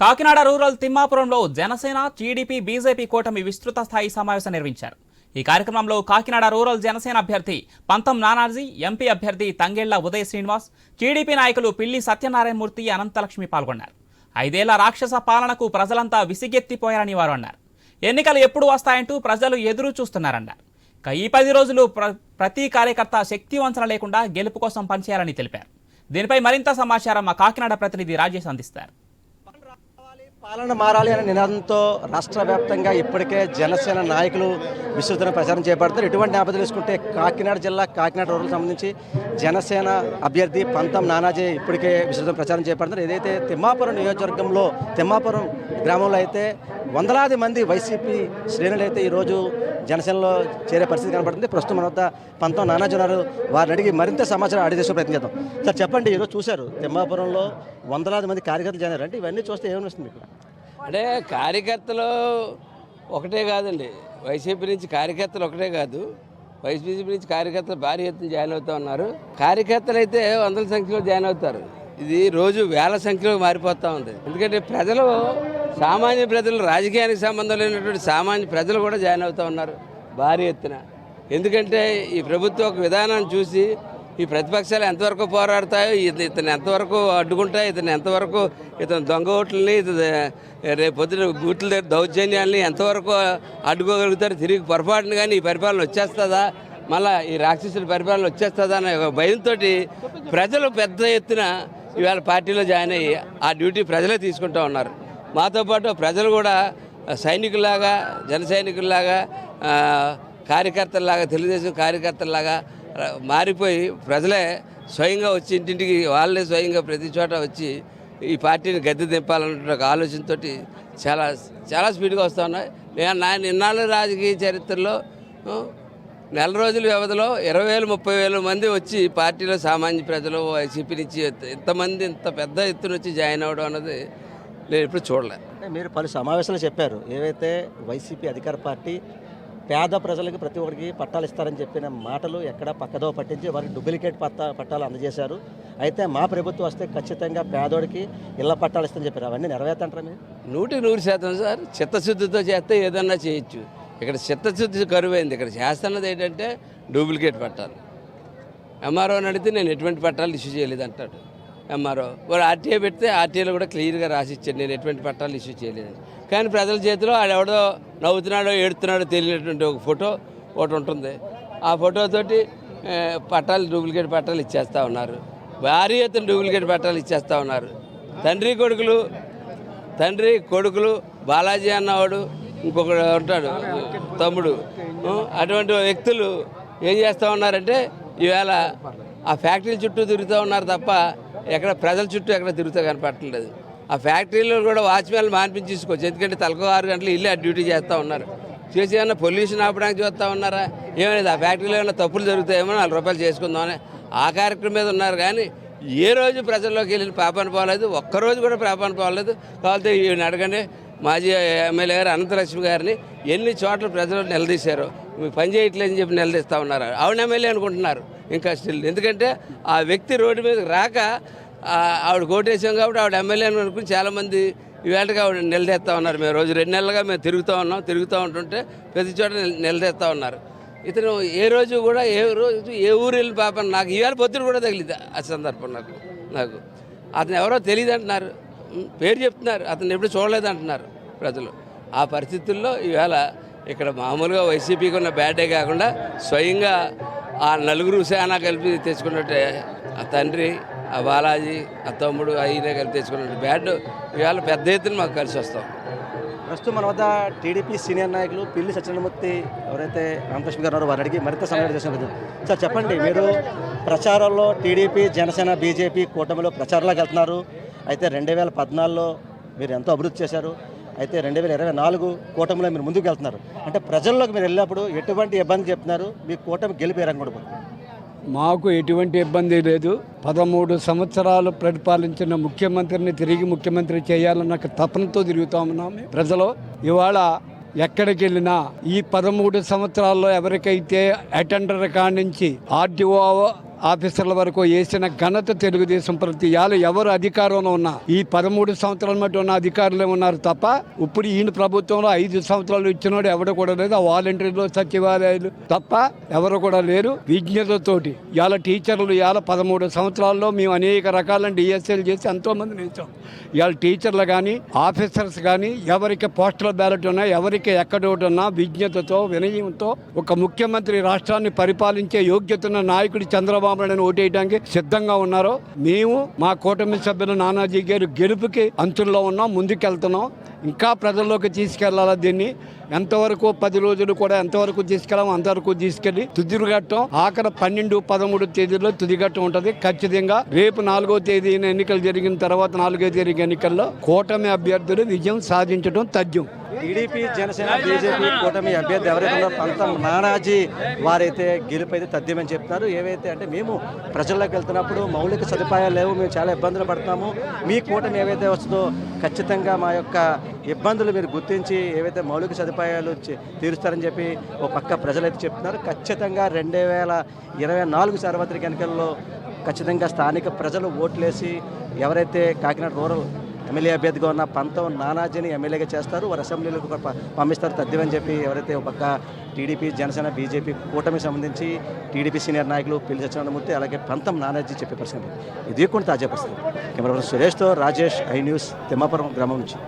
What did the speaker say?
Kakinada rural తిమ్మాపురంలో Janasena TDP BJP కూటమి విస్తృత స్థాయి సమావేశం నిర్వహించారు. ఈ కార్యక్రమంలో కాకినాడ రూరల్ జనసేన అభ్యర్థి పంతం నానార్జీ ఎంపీ అభ్యర్థి తంగెళ్ళ ఉదయ శ్రీనివాస్ టీడీపీ నాయకులు పిల్లి సత్యనారాయణమూర్తి అనంతలక్ష్మి పాల్గొన్నారు. ఐదేళ్ళ రాక్షస పాలనకు ప్రజలంతా విసిగెత్తిపోయారని వారు అన్నారు. ఎన్నికలు ఎప్పుడు వస్తాయంటూ ప్రజలు ఎదురు చూస్తున్నారన్నారు. ఈ పది రోజులు ప్ర ప్రతి కార్యకర్త శక్తి వంచన లేకుండా గెలుపు కోసం పనిచేయాలని తెలిపారు. దీనిపై మరింత సమాచారం మా కాకినాడ ప్రతినిధి రాజేష్ అందిస్తారు. పాలన మారాలి అనే నినాదంతో రాష్ట్ర వ్యాప్తంగా ఇప్పటికే జనసేన నాయకులు విస్తృతంగా ప్రచారం చేపడతారు. ఇటువంటి నేపథ్యం తీసుకుంటే కాకినాడ జిల్లా కాకినాడ రూరల్ సంబంధించి జనసేన అభ్యర్థి పంతం నానాజీ ఇప్పటికే విస్తృత ప్రచారం చేపడతారు. ఏదైతే తిమ్మాపురం నియోజకవర్గంలో తిమ్మాపురం గ్రామంలో అయితే వందలాది మంది వైసీపీ శ్రేణులు అయితే ఈరోజు జనసేనలో చేరే పరిస్థితి కనబడుతుంది ప్రస్తుతం మన వద్ద పంతం నానాజీ ఉన్నారు. వారిని అడిగి మరింత సమాచారం అడిగి తీసుకునే ప్రయత్నం చేద్దాం. సార్ చెప్పండి ఈరోజు చూశారు తిమ్మాపురంలో వందలాది మంది కార్యకర్తలు చేరారు అంటే ఇవన్నీ చూస్తే ఏమనిస్తుంది మీకు? అంటే కార్యకర్తలు ఒకటే కాదండి. వైసీపీ నుంచి కార్యకర్తలు ఒకటే కాదు. వైసీపీ నుంచి కార్యకర్తలు భారీ ఎత్తున జాయిన్ అవుతూ ఉన్నారు. కార్యకర్తలు అయితే వందల సంఖ్యలో జాయిన్ అవుతారు. ఇది రోజు వేల సంఖ్యలో మారిపోతూ ఉంది. ఎందుకంటే ప్రజలు సామాన్య ప్రజలు రాజకీయానికి సంబంధం లేనటువంటి సామాన్య ప్రజలు కూడా జాయిన్ అవుతూ ఉన్నారు భారీ ఎత్తున. ఎందుకంటే ఈ ప్రభుత్వం ఒక విధానాన్ని చూసి ఈ ప్రతిపక్షాలు ఎంతవరకు పోరాడతాయో ఇతను ఎంతవరకు అడ్డుకుంటాయి ఇతను ఎంతవరకు ఇతను దొంగ ఓట్లని ఇతను రేపు పొద్దున బూట్ల దగ్గర దౌర్జన్యాల్ని ఎంతవరకు అడ్డుకోగలుగుతారు తిరిగి పొరపాటున కానీ ఈ పరిపాలన వచ్చేస్తుందా? మళ్ళా ఈ రాక్షసుల పరిపాలన వచ్చేస్తుందా అనే ఒక భయంతో ప్రజలు పెద్ద ఎత్తున ఇవాళ పార్టీలో జాయిన్ అయ్యి ఆ డ్యూటీ ప్రజలే తీసుకుంటూ ఉన్నారు. మాతో పాటు ప్రజలు కూడా సైనికుల్లాగా జన సైనికుల్లాగా కార్యకర్తల్లాగా తెలుగుదేశం కార్యకర్తల్లాగా మారిపోయి ప్రజలే స్వయంగా వచ్చి ఇంటింటికి వాళ్ళే స్వయంగా ప్రతి చోట వచ్చి ఈ పార్టీని గద్దె దింపాలన్న ఒక ఆలోచనతో చాలా చాలా స్పీడ్గా వస్తూ ఉన్నాయి. నేను నా నిన్నాళ్ళ రాజకీయ చరిత్రలో నెల రోజుల వ్యవధిలో ఇరవై వేలు ముప్పై వేల మంది వచ్చి పార్టీలో సామాన్య ప్రజలు వైసీపీ నుంచి ఇంతమంది ఇంత పెద్ద ఎత్తున వచ్చి జాయిన్ అవ్వడం అన్నది నేను ఎప్పుడు చూడలేదు అంటే మీరు పలు సమావేశాలు చెప్పారు. ఏవైతే వైసీపీ అధికార పార్టీ పేద ప్రజలకు ప్రతి ఒక్కరికి పట్టాలు ఇస్తారని చెప్పిన మాటలు ఎక్కడ పక్కదో పట్టించి వారికి డూప్లికేట్ పట్టా పట్టాలు అందజేశారు. అయితే మా ప్రభుత్వం వస్తే ఖచ్చితంగా పేదోడికి ఇళ్ళ పట్టాలు ఇస్తారని చెప్పారు. అవన్నీ నెరవేర్తంటారా మీరు? నూటి నూరు శాతం సార్. చిత్తశుద్ధితో చేస్తే ఏదన్నా చేయొచ్చు. ఇక్కడ చిత్తశుద్ధి కరువైంది. ఇక్కడ చేస్తున్నది ఏంటంటే డూప్లికేట్ పట్టాలు. ఎంఆర్ఓని అడిగితే నేను ఎటువంటి పట్టాలు ఇష్యూ చేయలేదు అంటాడు ఎంఆర్ఓ. వాడు ఆర్టీఐ పెడితే ఆర్టీఐలో కూడా క్లియర్గా రాసి ఇచ్చాడు నేను ఎటువంటి పట్టాలు ఇష్యూ చేయలేదు. కానీ ప్రజల చేతిలో ఆడెవడో నవ్వుతున్నాడో ఏడుతున్నాడో తెలియనటువంటి ఒక ఫోటో ఒకటి ఉంటుంది. ఆ ఫోటోతోటి పట్టాలు డూప్లికేట్ పట్టాలు ఇచ్చేస్తూ ఉన్నారు. భారీ ఎత్తున డూప్లికేట్ పట్టాలు ఇచ్చేస్తూ ఉన్నారు. తండ్రి కొడుకులు తండ్రి కొడుకులు బాలాజీ అన్నవాడు ఇంకొకడు ఉంటాడు తమ్ముడు. అటువంటి వ్యక్తులు ఏం చేస్తూ ఉన్నారంటే ఈవేళ ఆ ఫ్యాక్టరీల చుట్టూ తిరుగుతూ ఉన్నారు తప్ప ఎక్కడ ప్రజల చుట్టూ ఎక్కడ తిరుగుతూ కనపడట్లేదు. ఆ ఫ్యాక్టరీలో కూడా వాచ్మెన్లు మానిపించి తీసుకోవచ్చు ఎందుకంటే తలకో ఆరు గంటలు ఇల్లు ఆ డ్యూటీ చేస్తూ ఉన్నారు. చేసి ఏమైనా పొల్యూషన్ ఆపడానికి చూస్తూ ఉన్నారా? ఏమైనా ఆ ఫ్యాక్టరీలో ఏమైనా తప్పులు జరుగుతాయేమో నాలుగు రూపాయలు చేసుకుందామని ఆ కార్యక్రమం మీద ఉన్నారు కానీ ఏ రోజు ప్రజల్లోకి వెళ్ళిన పాపాన్ని పోలేదు. ఒక్కరోజు కూడా పాపాన్ని పోలేదు. కావాలంటే ఈయన అడగండి మాజీ ఎమ్మెల్యే గారు అనంతలక్ష్మి గారిని ఎన్ని చోట్ల ప్రజలు నిలదీశారు? మీకు పని చేయట్లేదని చెప్పి నిలదీస్తూ ఉన్నారు. ఆవిడ ఎమ్మెల్యే అనుకుంటున్నారు. ఇంకా స్టిల్. ఎందుకంటే ఆ వ్యక్తి రోడ్డు మీద రాక ఆవిడ కోటేశాం కాబట్టి ఆవిడ ఎమ్మెల్యే అనుకుని చాలామంది ఈవేళగా ఆవిడ నిలదీస్తూ ఉన్నారు. మేము రోజు రెండు నెలలుగా మేము తిరుగుతూ ఉన్నాం తిరుగుతూ ఉంటుంటే ప్రతి చోట నిలదీస్తూ ఉన్నారు. ఇతను ఏ రోజు కూడా ఏ రోజు ఏ ఊరు వెళ్ళి పాపం నాకు ఈవేళ పొద్దున కూడా తగిలింది ఆ సందర్భం నాకు నాకు. అతను ఎవరో తెలియదు అంటున్నారు. పేరు చెప్తున్నారు. అతను ఎప్పుడు చూడలేదు అంటున్నారు ప్రజలు. ఆ పరిస్థితుల్లో ఈవేళ ఇక్కడ మామూలుగా వైసీపీకి ఉన్న బ్యాడే కాకుండా స్వయంగా ఆ నలుగురు సేన కలిపి తెచ్చుకున్నట్టే ఆ తండ్రి ఆ బాలాజీ ఆ తమ్ముడు అయినా కలిపి తెచ్చుకున్నట్టు. బ్యాడ్ ఇవాళ పెద్ద ఎత్తున మాకు కలిసి వస్తాం. ప్రస్తుతం మన వద్ద టీడీపీ సీనియర్ నాయకులు పిల్లి సత్యనారాయణమూర్తి ఎవరైతే రామకృష్ణ గారు ఉన్నారో అడిగి మరింత సమయం చేసిన సార్ చెప్పండి మీరు ప్రచారంలో టీడీపీ జనసేన బీజేపీ కూటమిలో ప్రచారంలోకి వెళ్తున్నారు. అయితే రెండు వేల పద్నాలుగులో మీరు ఎంతో అభివృద్ధి చేశారు. అయితే రెండు వేల ఇరవై నాలుగు కూటమిలో మీరు ముందుకు వెళ్తున్నారు అంటే ప్రజల్లోకి మీరు వెళ్ళినప్పుడు ఎటువంటి ఇబ్బంది చెప్తున్నారు? మీ కూటమి గెలిపే కూడా మాకు ఎటువంటి ఇబ్బంది లేదు. పదమూడు సంవత్సరాలు పరిపాలించిన ముఖ్యమంత్రిని తిరిగి ముఖ్యమంత్రి చేయాలన్న తపనతో తిరుగుతా ఉన్నాము ప్రజలు ఇవాళ ఎక్కడికి వెళ్ళినా ఈ పదమూడు సంవత్సరాల్లో ఎవరికైతే అటెండర్ కాడి నుంచి ఆర్డీఓ ఆఫీసర్ల వరకు వేసిన ఘనత తెలుగుదేశం ప్రతి ఇవాళ ఎవరు అధికారంలో ఉన్నా ఈ పదమూడు సంవత్సరాల మట్టి ఉన్న అధికారులే ఉన్నారు తప్ప ఇప్పుడు ఈయన ప్రభుత్వంలో ఐదు సంవత్సరాలు ఇచ్చినోడు ఎవడు కూడా లేదు. ఆ వాలంటీర్లు సచివాలయాలు తప్ప ఎవరు కూడా లేరు. విజ్ఞతతోటి ఇవాళ టీచర్లు ఇవాళ పదమూడు సంవత్సరాల్లో మేము అనేక రకాల డిఎస్ఎల్ చేసి ఎంతో మంది నేర్చాం ఇవాళ టీచర్లు కానీ ఆఫీసర్స్ కానీ ఎవరికి పోస్టల్ బ్యాలెట్ ఉన్నా ఎవరికి ఎక్కడ ఒకటి ఉన్నా విజ్ఞతతో వినయంతో ఒక ముఖ్యమంత్రి రాష్ట్రాన్ని పరిపాలించే యోగ్యతన్న నాయకుడు చంద్రబాబు నాయుడు ఓటేయడానికి సిద్ధంగా ఉన్నారో మేము మా కూటమి సభ్యులు నానాజీ గారు గెలుపుకి అంచుల్లో ఉన్నాం ముందుకెళ్తున్నాం. ఇంకా ప్రజల్లోకి తీసుకెళ్ళాలా దీన్ని? ఎంతవరకు పది రోజులు కూడా ఎంతవరకు తీసుకెళ్ళాము అంతవరకు తీసుకెళ్ళి తుదిగట్టం ఆఖరి పన్నెండు పదమూడు తేదీలో తుదిగట్టం ఉంటుంది. ఖచ్చితంగా రేపు నాలుగో తేదీన ఎన్నికలు జరిగిన తర్వాత నాలుగో తేదీ ఎన్నికల్లో కూటమి అభ్యర్థులు విజయం సాధించడం తథ్యం. టీడీపీ జనసేన బీజేపీ కూటమి అభ్యర్థి ఎవరైతే ఉన్నారో పంతం నానాజీ వారైతే గెలుపైతే తథ్యమని చెప్తున్నారు. ఏవైతే అంటే మేము ప్రజల్లోకి వెళ్తున్నప్పుడు మౌలిక సదుపాయాలు లేవు మేము చాలా ఇబ్బందులు పడుతున్నాము. మీ కూటమి ఏవైతే వస్తుందో ఖచ్చితంగా మా యొక్క ఇబ్బందులు మీరు గుర్తించి ఏవైతే మౌలిక సదుపాయాలు తీరుస్తారని చెప్పి ఓ పక్క ప్రజలైతే చెప్తున్నారు. ఖచ్చితంగా రెండు వేల ఇరవై నాలుగు సార్వత్రిక ఎన్నికల్లో ఖచ్చితంగా స్థానిక ప్రజలు ఓట్లేసి ఎవరైతే కాకినాడ రూరల్ ఎమ్మెల్యే అభ్యర్థిగా ఉన్న పంతం నానాజీని ఎమ్మెల్యేగా చేస్తారు. వారు అసెంబ్లీలకు పంపిస్తారు. తద్దివని చెప్పి ఎవరైతే ఒక పక్క టీడీపీ జనసేన బీజేపీ కూటమికి సంబంధించి టీడీపీ సీనియర్ నాయకులు పిల్లి సత్యనారాయణమూర్తి అలాగే పంతం నానాజీ చెప్పే పరిస్థితి. ఇది కూడా తాజా పరిస్థితి. కెమెరా సురేష్తో రాజేష్ ఐ న్యూస్ తిమ్మాపురం గ్రామం నుంచి.